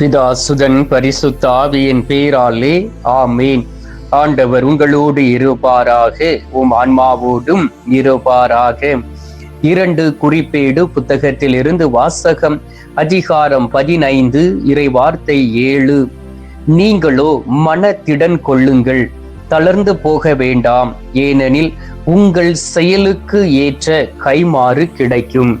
பிதா சுதன் பரிசுத்த ஆவியின் பேராலே ஆமேன். ஆண்டவர் உங்களோடு இருப்பாராக உம் ஆன்மாவோடும் இருப்பாராக. இரண்டு குறிப்பேடு புத்தகத்தில் இருந்து வாசகம் அதிகாரம் பதினைந்து இறை வார்த்தை ஏழு. நீங்களோ மனத்திடன் கொள்ளுங்கள் தளர்ந்து போக வேண்டாம் ஏனெனில் உங்கள் செயலுக்கு ஏற்ற கைமாறு கிடைக்கும்.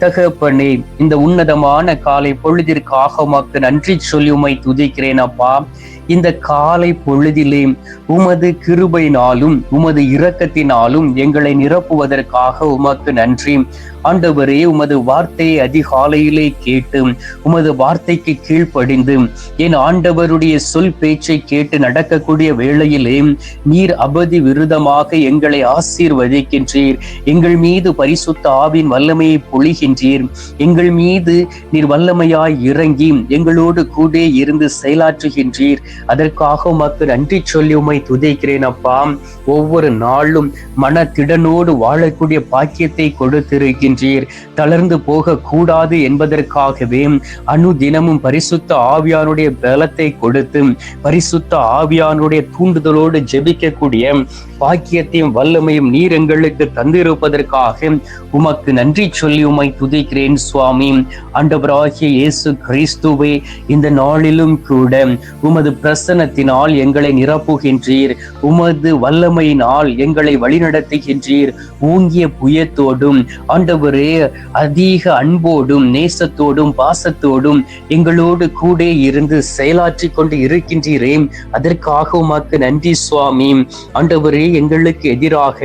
தகப்பனே இந்த உன்னதமான காலை பொழுதிற்காக உமக்கு நன்றி சொல்லி உமை துதிக்கிறேன் அப்பா. இந்த காலை பொழுதிலே உமது கிருபையினாலும் உமது இரக்கத்தினாலும் எங்களை நிரப்புவதற்காக உமக்கு நன்றி. ஆண்டவரே உமது வார்த்தையை அதிகாலையிலே கேட்டு உமது வார்த்தைக்கு கீழ்ப்படிந்து என் ஆண்டவருடைய சொல் பேச்சை கேட்டு நடக்கக்கூடிய வேளையிலே நீர் அபதி விருதமாக எங்களை ஆசீர்வதிக்கின்றீர். எங்கள் மீது பரிசுத்த ஆவின் வல்லமையை பொழிகின்றீர் எங்கள் மீது நீர் வல்லமையாய் இறங்கி எங்களோடு கூட இருந்து செயலாற்றுகின்றீர். அதற்காக உமக்கு நன்றி சொல்லி உமை துதைக்கிறேன் அப்பா. ஒவ்வொரு நாளும் மன திடனோடு வாழக்கூடிய பாக்கியத்தை கொடுத்திருக்கின்றீர். தளர்ந்து போக கூடாது என்பதற்காகவே அணு தினமும் பரிசுத்த ஆவியானுடைய பலத்தை கொடுத்து பரிசுத்த ஆவியானுடைய தூண்டுதலோடு ஜெபிக்கக்கூடிய பாக்கியத்தையும் வல்லமையும் நீர் எங்களுக்கு தந்திருப்பதற்காக உமக்கு நன்றி சொல்லி உமை துதிக்கிறேன் சுவாமி. ஆண்டவராகிய இயேசு கிறிஸ்துவே இந்த நாளிலும் கூட உமது பிரசனத்தினால் எங்களை நிரப்புகின்றீர். உமது வல்லமையினால் எங்களை வழிநடத்துகின்றீர். ஊங்கிய புயத்தோடும் ஆண்டவரே அதிக அன்போடும் நேசத்தோடும் பாசத்தோடும் எங்களோடு கூட இருந்து செயலாற்றி கொண்டு இருக்கின்றீரே. அதற்காக உமக்கு நன்றி சுவாமி. ஆண்டவரே எங்களுக்கு எதிராக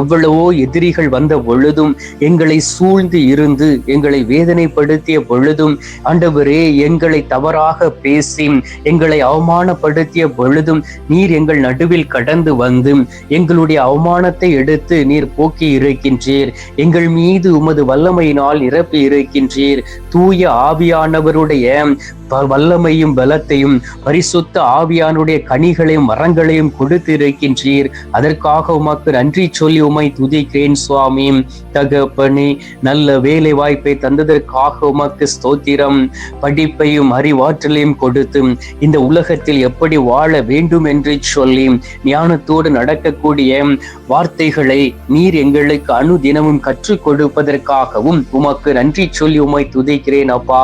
எவ்வளவோ எதிரிகள் வந்த பொழுதும் எங்களை சூழ்ந்து இருந்து எங்களை வேதனைப்படுத்திய பொழுதும் ஆண்டவரே எங்களை தவறாக பேசி எங்களை அவமானப்படுத்திய பொழுதும் நீர் எங்கள் நடுவில் கடந்து வந்து எங்களுடைய அவமானத்தை எடுத்து நீர் போக்கி இருக்கின்றீர். எங்கள் மீது உமது வல்லமையினால் நிரப்பி இருக்கின்றீர். தூய ஆவியானவருடைய வல்லமையும் பலத்தையும் பரிசுத்த ஆவியானுடைய கனிகளையும் மரங்களையும் கொடுத்து இருக்கின்றீர் அதற்காக உமக்கு நன்றி சொல்லி உமை துதிக்கிறேன் சுவாமி. தகப்பனி நல்ல வேலை வாய்ப்பை தந்ததற்காக உமக்கு ஸ்தோத்திரம். படிப்பையும் அறிவாற்றலையும் கொடுத்து இந்த உலகத்தில் எப்படி வாழ வேண்டும் என்று சொல்லி ஞானத்தோடு நடக்கக்கூடிய வார்த்தைகளை நீர் எங்களுக்கு அனுதினமும் கற்றுக் கொடுப்பதற்காகவும் உமக்கு நன்றி சொல்லி உமை துதிக்கிறேன் அப்பா.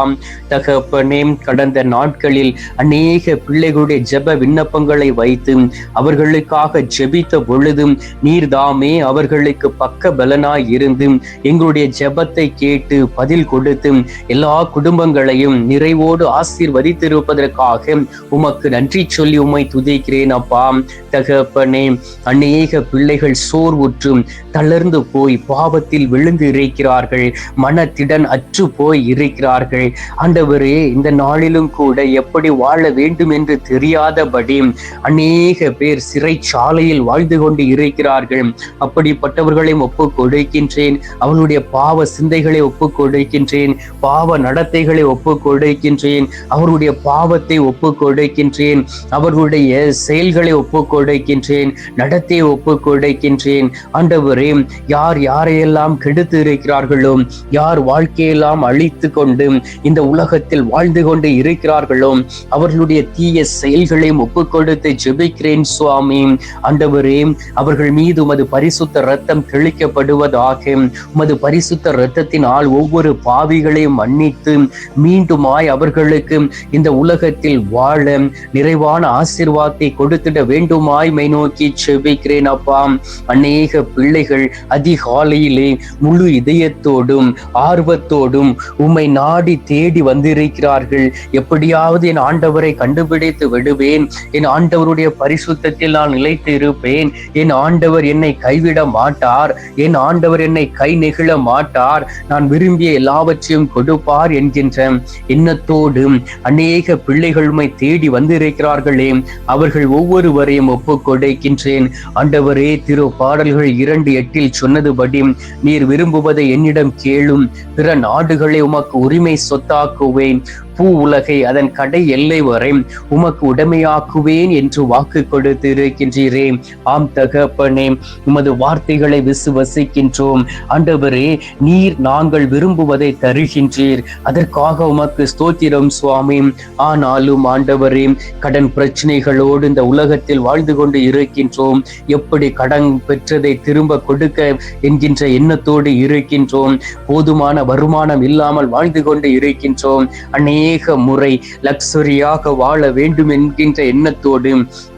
தகப்பனே கடந்த நாட்களில் அநேக பிள்ளைகளுடைய ஜெப விண்ணப்பங்களை வைத்து அவர்களுக்காக ஜெபித்த பொழுதும் நீர்தாமே அவர்களுக்கு பக்க பலனாய் இருந்து எங்களுடைய ஜெபத்தை கேட்டு பதில் கொடுத்து எல்லா குடும்பங்களையும் நிறைவோடு ஆசீர்வதித்திருப்பதற்காக உமக்கு நன்றி சொல்லி உம்மை துதிக்கிறேன் அப்பா. தகப்பனே அநேக பிள்ளைகள் சோர்வுற்றும் தளர்ந்து போய் பாவத்தில் விழுந்து இருக்கிறார்கள். மனத்திடன் அற்று போய் இருக்கிறார்கள். ஆண்டவரே இந்த நாள் நாளிலும் கூட எப்படி வாழ வேண்டும் என்று தெரியாதபடி அநேக பேர் சிறைச்சாலையில் வாழ்ந்து கொண்டு இருக்கிறார்கள். அப்படிப்பட்டவர்களையும் ஒப்பு கொடுக்கின்றேன். அவனுடைய பாவ சிந்தைகளை ஒப்பு கொடுக்கின்றேன். பாவ நடத்தைகளை ஒப்பு கொடுக்கின்றேன். அவருடைய பாவத்தை ஒப்பு கொடுக்கின்றேன். அவர்களுடைய செயல்களை ஒப்பு கொடுக்கின்றேன். நடத்தையை ஒப்பு கொடுக்கின்றேன். ஆண்டவரே யார் யாரையெல்லாம் கெடுத்து இருக்கிறார்களோ யார் வாழ்க்கையெல்லாம் அழித்து கொண்டு இந்த உலகத்தில் வாழ்ந்து கொண்டு இருக்கிறார்களோ? அவர்களுடைய தீய செயல்களையும் ஒப்பு கொடுத்து ஜெபிக்கிறேன் சுவாமி. ஆண்டவரே அவர்கள் மீது உமது பரிசுத்த ரத்தம் தெளிக்கப்படுவதாக உமது பரிசுத்த ரத்தத்தினால் ஒவ்வொரு பாவிகளையும் மன்னித்து மீண்டுமாய் அவர்களுக்கு இந்த உலகத்தில் வாழ நிறைவான ஆசிர்வாதத்தை கொடுத்திட வேண்டுமாய் மை நோக்கி செபிக்கிறேன் அப்பா. அநேக பிள்ளைகள் அதிகாலையிலே முழு இதயத்தோடும் ஆர்வத்தோடும் உம்மை நாடி தேடி வந்திருக்கிறார்கள். எப்படியாவது என் ஆண்டவரை கண்டுபிடித்து விடுவேன். என் ஆண்டவருடைய பரிசுத்தத்தில் நான் நிலைத்து இருப்பேன் என் ஆண்டவர் என்னை கைவிட மாட்டார். என் ஆண்டவர் என்னை கை நெகிழ மாட்டார். நான் விரும்பிய எல்லாவற்றையும் கொடுப்பார் என்கின்ற எண்ணத்தோடு அநேக பிள்ளைகளுமை தேடி வந்திருக்கிறார்களே. அவர்கள் ஒவ்வொருவரையும் ஒப்பு கொடுக்கின்றேன் ஆண்டவரே திரு பாடல்கள் இரண்டு எட்டில் சொன்னதுபடி நீர் விரும்புவதை என்னிடம் கேளும். பிற நாடுகளை உமக்கு உரிமை சொத்தாக்குவேன். பூ உலகை அதன் கடை எல்லை வரை உமக்கு உடமையாக்குவேன் என்று வாக்கு கொடுத்து இருக்கின்றீரே ஆம் தகப்பனே உமது வார்த்தைகளை விசுவசிக்கின்றோம் ஆண்டவரே நீர் நாங்கள் விரும்புவதை தருகின்றீர். அதற்காக உமக்கு ஸ்தோத்திரம் சுவாமி. ஆனாலும் ஆண்டவரே கடன் பிரச்சனைகளோடு இந்த உலகத்தில் வாழ்ந்து கொண்டு இருக்கின்றோம். எப்படி கடன் பெற்றதை திரும்ப கொடுக்க என்கின்ற எண்ணத்தோடு இருக்கின்றோம். போதுமான வருமானம் இல்லாமல் வாழ்ந்து கொண்டு இருக்கின்றோம். அநேக அநேக முறை லக்ஸரியாக வாழ வேண்டும் என்கின்ற எண்ணத்தோடு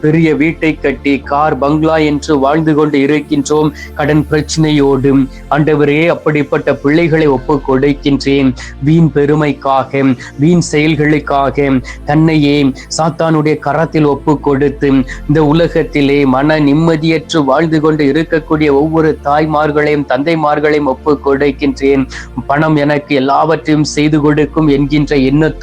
பெரிய வீட்டை கட்டி கார் பங்களா என்று வாழ்ந்து கொண்டு இருக்கின்றோம். கடன் பிரச்சனையோடு ஆண்டவரே அப்படிப்பட்ட பிள்ளைகளை ஒப்பு கொடுக்கின்றேன். வீண் பெருமைக்காக வீண் செயல்களுக்காக தன்னையே சாத்தானுடைய கரத்தில் ஒப்பு கொடுத்து இந்த உலகத்திலே மன நிம்மதியற்று வாழ்ந்து கொண்டு இருக்கக்கூடிய ஒவ்வொரு தாய்மார்களையும் தந்தைமார்களையும் ஒப்பு கொடுக்கின்றேன். பணம் எனக்கு எல்லாவற்றையும் செய்து கொடுக்கும் என்கின்ற எண்ணத்தோடு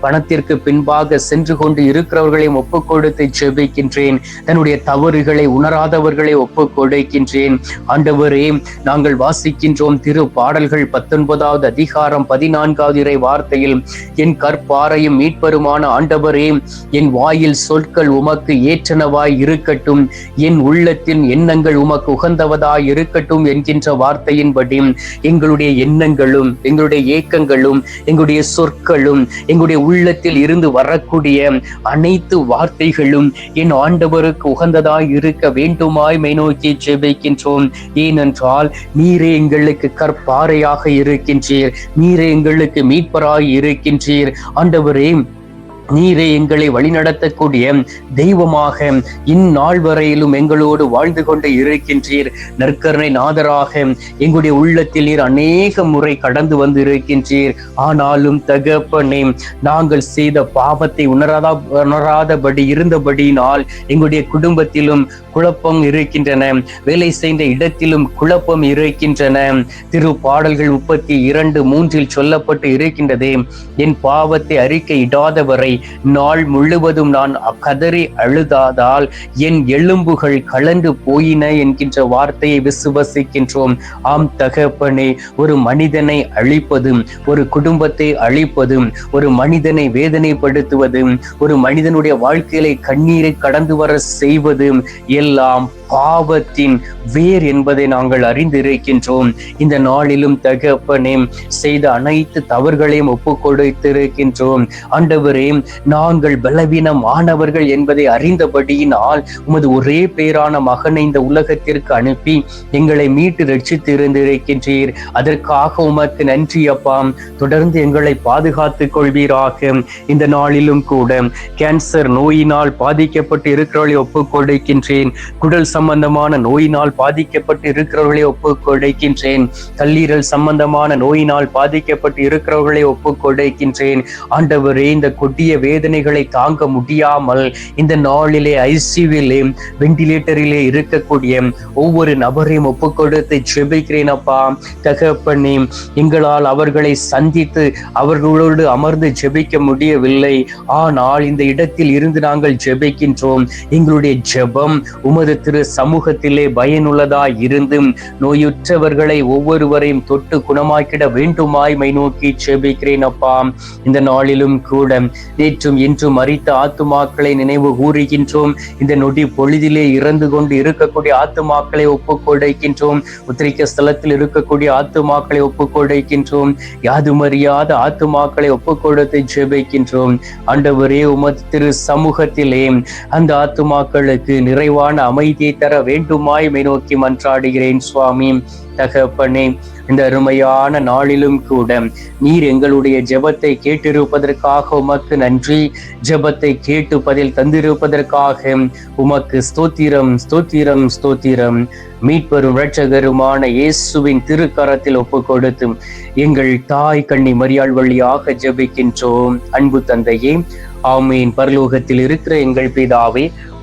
பணத்திற்கு பின்பாக சென்று கொண்டு இருக்கிறவர்களையும் ஒப்பு கொடுத்து செபிக்கின்றேன் தன்னுடைய தவறுகளை உணராதவர்களை ஒப்பு கொடுக்கின்றேன் ஆண்டவரே நாங்கள் வாசிக்கின்றோம் திரு பாடல்கள் பத்தொன்பதாவது அதிகாரம் பதினான்காவது இறை வார்த்தையில் என் கற்பாறையும் மீட்பருமான ஆண்டவரே என் வாயில் சொற்கள் உமக்கு ஏற்றனவாய் இருக்கட்டும். என் உள்ளத்தின் எண்ணங்கள் உமக்கு உகந்தவதாய் இருக்கட்டும் என்கின்ற வார்த்தையின்படி எங்களுடைய எண்ணங்களும் எங்களுடைய ஏக்கங்களும் எங்களுடைய சொற்களும் எங்களுடைய உள்ளத்தில் இருந்து வரக்கூடிய அனைத்து வார்த்தைகளும் என் ஆண்டவருக்கு உகந்ததாய் இருக்க வேண்டுமாய் மை நோக்கி ஜெபிக்கின்றோம். ஏனென்றால் நீரே எங்களுக்கு கற்பாறையாக இருக்கின்றீர். நீரே எங்களுக்கு மீட்பராய் இருக்கின்றீர். ஆண்டவரே நீரே எங்களை வழிநடத்தக்கூடிய தெய்வமாக இந்நாள் வரையிலும் எங்களோடு வாழ்ந்து கொண்டு இருக்கின்றீர். நற்கருணை நாதராக எங்களுடைய உள்ளத்தில் நீர் அநேக முறை கடந்து வந்து இருக்கின்றீர். ஆனாலும் தகப்பனே நாங்கள் செய்த பாவத்தை உணராதா உணராதபடி இருந்தபடியினால் எங்களுடைய குடும்பத்திலும் குழப்பம் இருக்கின்றன. வேலை செய்த இடத்திலும் குழப்பம் இருக்கின்றன. திரு பாடல்கள் முப்பத்தி இரண்டு மூன்றில் சொல்லப்பட்டு இருக்கின்றது என் பாவத்தை அறிக்கை இடாதவரை நாள் முழுவதும் நான் கதறி அழுதாதால் என் எலும்புகள் கலந்து போயின என்கின்ற வார்த்தையை விசுவசிக்கின்றோம். ஆம் தகப்பனே ஒரு மனிதனை அழிப்பதும் ஒரு குடும்பத்தை அழிப்பதும் ஒரு மனிதனை வேதனைப்படுத்துவதும் ஒரு மனிதனுடைய வாழ்க்கையில கண்ணீரை கடந்து வர செய்வதும் எல்லாம் பாவத்தின் வேர் என்பதை நாங்கள் அறிந்திருக்கின்றோம். இந்த நாளிலும் தகப்பனே செய்த அனைத்து தவறுகளையும் ஒப்பு கொடுத்திருக்கின்றோம் ஆண்டவரே நாங்கள் பலவீனமானவர்கள் என்பதை அறிந்தபடியினால் உமது ஒரே பேரான மகனை இந்த உலகத்திற்கு அனுப்பி எங்களை மீட்டு ரட்சித்து இருந்திருக்கின்றீர் அதற்காக உமக்கு நன்றி அப்பா. தொடர்ந்து எங்களை பாதுகாத்துக் கொள்வீராக. இந்த நாளிலும் கூட கேன்சர் நோயினால் பாதிக்கப்பட்டு இருக்கிறவர்களை ஒப்புக் கொடுக்கின்றேன் குடல் சம்பந்தமான நோயினால் பாதிக்கப்பட்டு இருக்கிறவர்களை ஒப்புக்கொடைக்கின்றேன். கல்லீரல் சம்பந்தமான நோயினால் பாதிக்கப்பட்டு இருக்கிறவர்களை ஒப்புக்கொடைக்கின்றேன். ஆண்டவரே இந்த கொடிய வேதனைகளை தாங்க முடியாமல் இந்த நாளிலே ஐசியூவிலே வெண்டிலேட்டரிலே இருக்கக்கூடிய ஒவ்வொரு நபரையும் ஒப்புக்கொடுத்து ஜெபிக்கிறேன் அப்பா. தகப்பனே எங்களால் அவர்களை சந்தித்து அவர்களோடு அமர்ந்து ஜெபிக்க முடியவில்லை. ஆனால் இந்த இடத்தில் இருந்து நாங்கள் ஜெபிக்கின்றோம். எங்களுடைய ஜெபம் உமது திரு சமூகத்திலே பயனுள்ளதாய் இருந்தும் நோயுற்றவர்களை ஒவ்வொருவரையும் தொட்டு குணமாக்கிட வேண்டுமாய் மை நோக்கி ஜெபிக்கிறேன் அப்பா. இந்த நாளிலும் கூட நேற்றும் இன்றும் மறித்த ஆத்துமாக்களை நினைவு கூறுகின்றோம். இந்த நொடி பொழுதிலே இறந்து கொண்டு இருக்கக்கூடிய ஆத்துமாக்களை ஒப்புக்கொடைக்கின்றோம். உத்திரிக்க ஸ்தலத்தில் இருக்கக்கூடிய ஆத்துமாக்களை ஒப்புக்கொடைக்கின்றோம். யாதுமறியாத ஆத்துமாக்களை ஒப்புக்கொடுத்து ஜெபிக்கின்றோம் ஆண்டவரே உமது திரு சமூகத்திலே அந்த ஆத்துமாக்களுக்கு நிறைவான அமைதியை தர வேண்டுமாய் மை நோக்கி மன்றாடுகிறேன் சுவாமி. தகப்பனே இந்த அருமையான நாளிலும் கூட நீர் எங்களுடைய ஜெபத்தை கேட்டிருப்பதற்காக உமக்கு நன்றி. ஜெபத்தை கேட்டு பதில் தந்திருப்பதற்காக உமக்கு ஸ்தோத்திரம் ஸ்தோத்திரம் ஸ்தோத்திரம். மீட்பெரும் இரட்சகருமான இயேசுவின் திருக்கரத்தில் ஒப்பு கொடுத்து எங்கள் தாய் கண்ணி மரியாள் வழியாக ஜெபிக்கின்றோம். அன்பு தந்தையே ஆமீன். பரலோகத்தில் இருக்கிற எங்கள் பிதாவே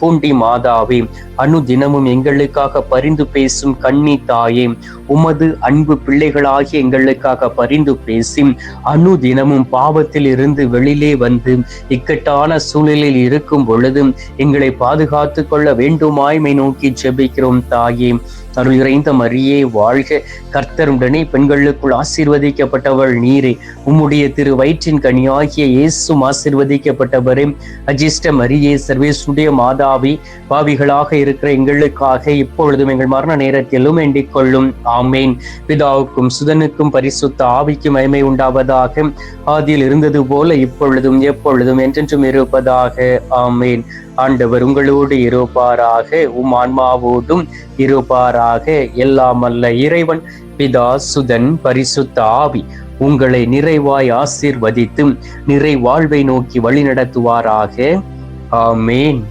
பூண்டி மாதாவே அணு தினமும் எங்களுக்காக பரிந்து பேசும் கண்ணி தாயே உமது அன்பு பிள்ளைகளாகி எங்களுக்காக பரிந்து பேசி அணு தினமும் பாவத்தில் இருந்து வெளியிலே வந்து இக்கட்டான சூழலில் இருக்கும் பொழுது எங்களை பாதுகாத்து கொள்ள வேண்டுமாய்மை நோக்கி ஜெபிக்கிறோம் தாயே. அருள் இறைந்த மரியே வாழ்க கர்த்தருடனே பெண்களுக்குள் ஆசீர்வதிக்கப்பட்டவள் நீரே. உம்முடைய திரு வயிற்றின் கனியாகிய இயேசும் ஆசீர்வதிக்கப்பட்டவரே. அஜிஷ்ட மரியே சர்வேசுடைய மாதா மாதாவி பாவிகளாக இருக்கிற எங்களுக்காக இப்பொழுதும் எங்கள் மரண நேரத்திலும் வேண்டிக் கொள்ளும். ஆமேன். பிதாவுக்கும் சுதனுக்கும் பரிசுத்த ஆவிக்கும் மகிமை உண்டாவதாக. ஆதியில் இருந்தது போல இப்பொழுதும் எப்பொழுதும் என்றென்றும் இருப்பதாக. ஆமேன். ஆண்டவர் உங்களோடு இருப்பாராக உம் ஆன்மாவோடும் இருப்பாராக. எல்லாம் அல்ல இறைவன் பிதா சுதன் பரிசுத்த ஆவி உங்களை நிறைவாய் ஆசிர்வதித்தும் நிறை வாழ்வை நோக்கி வழிநடத்துவாராக. ஆமேன்.